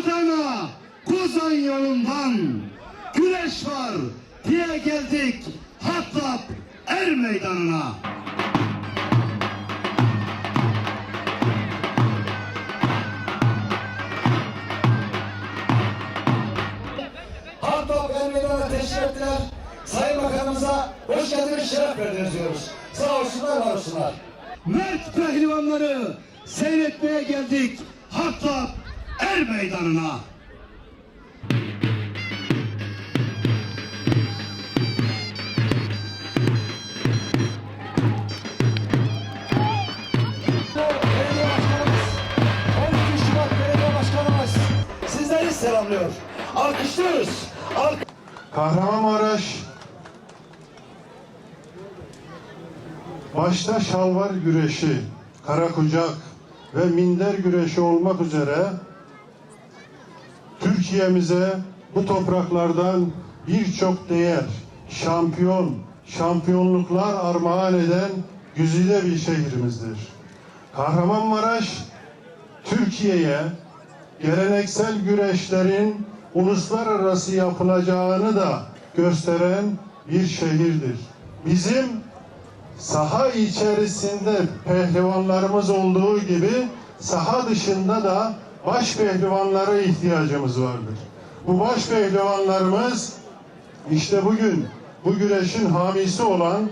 Adana, Kozan yolundan güneş var diye geldik Hattap Er Meydanı'na. Hartop Emre'den teşrif ettiler. Sayın Bakanımıza hoş geldiniz, şeref verdiniz diyoruz. Sağ olsunlar, var olsunlar. Mert pehlivanları seyretmeye geldik Hattap Er Meydanı'na. Belediye Başkanımız, 12 Şubat Belediye Başkanımız sizleri selamlıyor. Alkışlıyoruz. Alk Kahramanmaraş başta şalvar güreşi, karakucak ve minder güreşi olmak üzere Türkiye'mize bu topraklardan birçok değer, şampiyon, şampiyonluklar armağan eden güzide bir şehrimizdir. Kahramanmaraş Türkiye'ye geleneksel güreşlerin uluslararası yapılacağını da gösteren bir şehirdir. Bizim saha içerisinde pehlivanlarımız olduğu gibi saha dışında da baş pehlivanlara ihtiyacımız vardır. Bu baş pehlivanlarımız işte bugün bu güreşin hamisi olan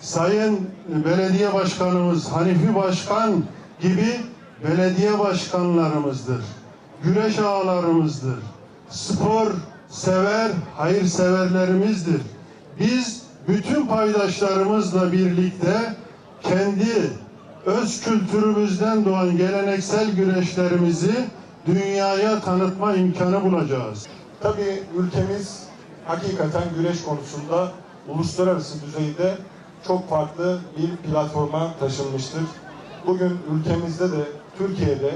Sayın Belediye Başkanımız Hanifi Başkan gibi belediye başkanlarımızdır. Güreş ağalarımızdır. Spor sever, hayırseverlerimizdir. Biz bütün paydaşlarımızla birlikte kendi öz kültürümüzden doğan geleneksel güreşlerimizi dünyaya tanıtma imkanı bulacağız. Tabii ülkemiz hakikaten güreş konusunda uluslararası düzeyde çok farklı bir platforma taşınmıştır. Bugün ülkemizde de Türkiye'de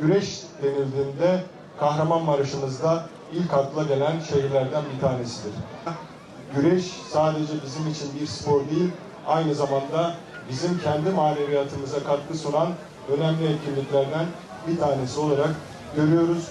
güreş denildiğinde Kahramanmaraş'ımızda ilk akla gelen şehirlerden bir tanesidir. Güreş sadece bizim için bir spor değil, aynı zamanda bizim kendi maneviyatımıza katkı sunan önemli etkinliklerden bir tanesi olarak görüyoruz.